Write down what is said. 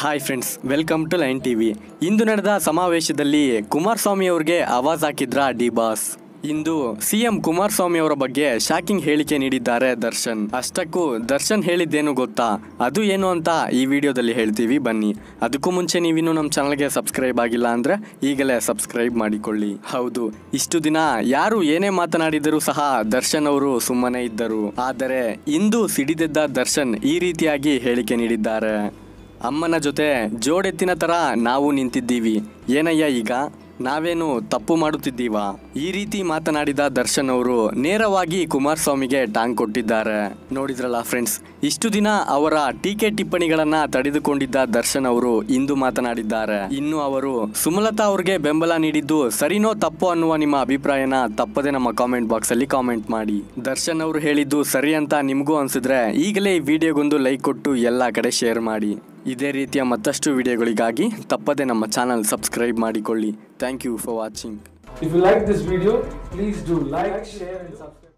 Hi friends welcome to line T V ಇಂದು ನಡೆದ ಸಮಾವೇಶದಲ್ಲಿ ಕುಮಾರಸ್ವಾಮಿ ಅವರಿಗೆ ಆವಾಜ್ ಹಾಕಿದ್ರ ಡಿ ಬಾಸ್? ಇಂದು ಸಿಎಂ ಕುಮಾರಸ್ವಾಮಿ ಅವರ ಬಗ್ಗೆ ಶಾಕಿಂಗ್ ಹೇಳಿಕೆ ನೀಡಿದ್ದಾರೆ ದರ್ಶನ್. ಅಷ್ಟಕ್ಕೂ ದರ್ಶನ್ ಹೇಳಿದ್ದೇನು ಗೊತ್ತಾ? ಅದು ಏನು ಅಂತ ಈ ವಿಡಿಯೋದಲ್ಲಿ ಹೇಳ್ತೀವಿ, ಬನ್ನಿ. ಅದಕ್ಕೂ ಮುಂಚೆ ನೀವಿನ್ನು ನಮ್ಮ ಚಾನಲ್ಗೆ ಸಬ್ಸ್ಕ್ರೈಬ್ ಆಗಿಲ್ಲ ಅಂದರೆ ಈಗಲೇ ಸಬ್ಸ್ಕ್ರೈಬ್ ಮಾಡಿಕೊಳ್ಳಿ. ಹೌದು, ಇಷ್ಟು ದಿನ ಯಾರು ಏನೇ ಮಾತನಾಡಿದರೂ ಸಹ ದರ್ಶನ್ ಅವರು ಸುಮ್ಮನೆ ಇದ್ದರು. ಆದರೆ ಇಂದು ಸಿಡಿದೆದ್ದ ದರ್ಶನ್ ಈ ರೀತಿಯಾಗಿ ಹೇಳಿಕೆ ನೀಡಿದ್ದಾರೆ. ಅಮ್ಮನ ಜೊತೆ ಜೋಡೆತ್ತಿನ ತರ ನಾವು ನಿಂತಿದ್ದೀವಿ. ಏನಯ್ಯ ಈಗ? ನಾವೇನು ತಪ್ಪು ಮಾಡುತ್ತಿದ್ದೀವಾ? ಈ ರೀತಿ ಮಾತನಾಡಿದ ದರ್ಶನ್ ಅವರು ನೇರವಾಗಿ ಕುಮಾರಸ್ವಾಮಿಗೆ ಟಾಂಗ್ ಕೊಟ್ಟಿದ್ದಾರೆ. ನೋಡಿದ್ರಲ್ಲ ಫ್ರೆಂಡ್ಸ್, ಇಷ್ಟು ದಿನ ಅವರ ಟೀಕೆ ಟಿಪ್ಪಣಿಗಳನ್ನ ತಡೆದುಕೊಂಡಿದ್ದ ದರ್ಶನ್ ಅವರು ಇಂದು ಮಾತನಾಡಿದ್ದಾರೆ. ಇನ್ನು ಅವರು, ಸುಮಲತಾ ಅವ್ರಿಗೆ ಬೆಂಬಲ ನೀಡಿದ್ದು ಸರಿನೋ ತಪ್ಪು ಅನ್ನುವ ನಿಮ್ಮ ಅಭಿಪ್ರಾಯನ ತಪ್ಪದೆ ನಮ್ಮ ಕಾಮೆಂಟ್ ಬಾಕ್ಸ್ ಅಲ್ಲಿ ಕಾಮೆಂಟ್ ಮಾಡಿ. ದರ್ಶನ್ ಅವರು ಹೇಳಿದ್ದು ಸರಿ ಅಂತ ನಿಮಗೂ ಅನ್ಸಿದ್ರೆ ಈಗಲೇ ಈ ವಿಡಿಯೋಗೊಂದು ಲೈಕ್ ಕೊಟ್ಟು ಎಲ್ಲ ಕಡೆ ಶೇರ್ ಮಾಡಿ. ಇದೇ ರೀತಿಯ ಮತ್ತಷ್ಟು ವಿಡಿಯೋಗಳಿಗಾಗಿ ತಪ್ಪದೆ ನಮ್ಮ ಚಾನಲ್ ಸಬ್ಸ್ಕ್ರೈಬ್ ಮಾಡಿಕೊಳ್ಳಿ thank you for watching if you like this video please do like share, and subscribe.